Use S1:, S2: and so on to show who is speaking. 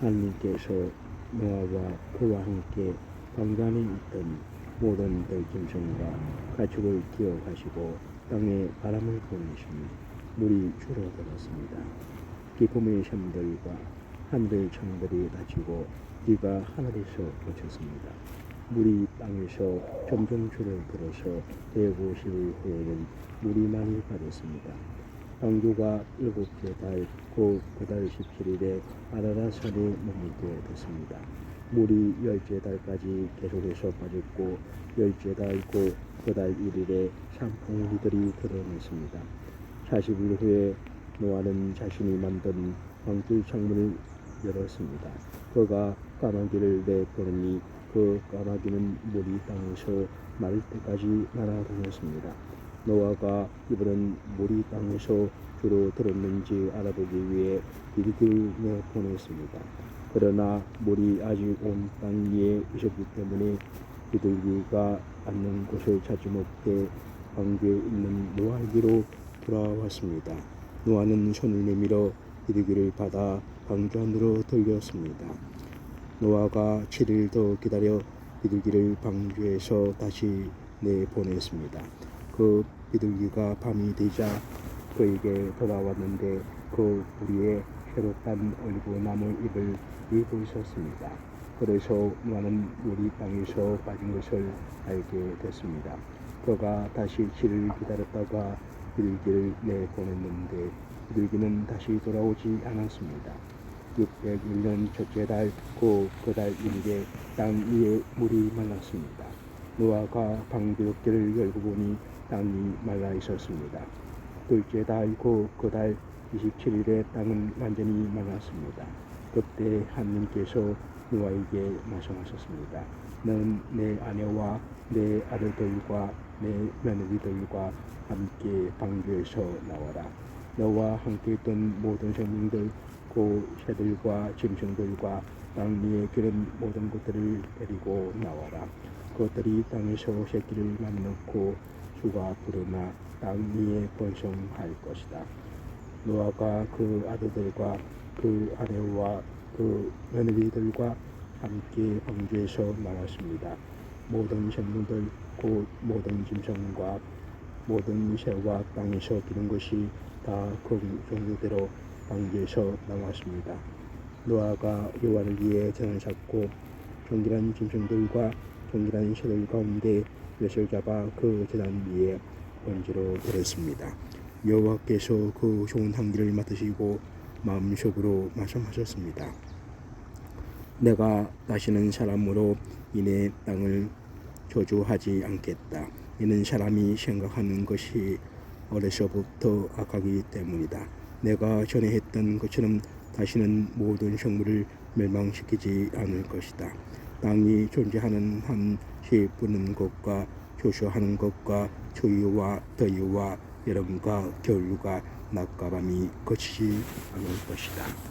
S1: 하나님께서 노아와 그와 함께 방간에 있던 모든 들짐승과 가축을 기억하시고 땅에 바람을 보내시니 물이 줄어들었습니다. 기쁨의 샘들과 하늘의 창들이 닫히고 비가 하늘에서 그쳤습니다. 물이 땅에서 점점 줄을 들어서 150일 후에는 물이 많이 빠졌습니다. 방주가 일곱째 달, 곧 그달 17일에 아라라산에 머물게 됐습니다. 물이 열째 달까지 계속해서 빠졌고, 열째 달, 곧 그달 1일에 산풍우리들이 드러냈습니다. 40일 후에 노아는 자신이 만든 방길 창문을 열었습니다. 그가 까마귀를 내보내니 그 까마귀는 물이 땅에서 마를 때까지 날아다녔습니다. 노아가 이번엔 물이 땅에서 주로 들었는지 알아보기 위해 비둘기를 내보냈습니다. 그러나 물이 아직 온 땅 위에 있었기 때문에 비둘기가 앉는 곳을 찾지 못해 방주에 있는 노아에게로 돌아왔습니다. 노아는 손을 내밀어 비둘기를 받아 방주 안으로 돌렸습니다. 노아가 7일 더 기다려 비둘기를 방주에서 다시 내보냈습니다. 그 비둘기가 밤이 되자 그에게 돌아왔는데 그 새로 딴 올리브나무 잎을 입고 있었습니다. 그래서 노아는 물이 땅에서 빠진 것을 알게 됐습니다. 그가 다시 7일 기다렸다가 비둘기를 내보냈는데 비둘기는 다시 돌아오지 않았습니다. 601년 첫째 달, 곧그달 1일에 땅 위에 물이 말랐습니다. 노아가 방비롭기를 열고 보니 땅이 말라 있었습니다. 둘째 달, 곧 그 달 27일에 땅은 완전히 말랐습니다. 그때 하나님께서 노아에게 말씀하셨습니다. 너는 내 아내와 내 아들들과 내 며느리들과 함께 방주에서 나와라. 너와 함께 있던 모든 생명들 고 새들과 짐승들과 땅 위에 기른 모든 것들을 데리고 나와라. 그것들이 땅에서 새끼를 넣고 수가 부르나 땅 위에 번성할 것이다. 노아가 그 아들들과 그 아내와 그 며느리들과 함께 방주에서 나왔습니다. 모든 생물들 곧 모든 짐승과 모든 새와 땅에서 기는 것이 다 그 종류대로 방주에서 나왔습니다. 노아가 여호와를 위해 전을 쌓고 경길한 짐승들과 경길한 새들 가운데 엿을 잡아 그 재단 위에 번지로 드렸습니다. 여호와께서 그 좋은 향기를 맡으시고 마음속으로 말씀하셨습니다. 내가 다시는 사람으로 인해 땅을 저주하지 않겠다. 이는 사람이 생각하는 것이 어려서부터 악하기 때문이다. 내가 전에 했던 것처럼 다시는 모든 생물을 멸망시키지 않을 것이다. 땅이 존재하는 한시 부는 것과 조수하는 것과 초유와 더위와 여름과 겨울과 낮과 밤이 거치지 않을 것이다.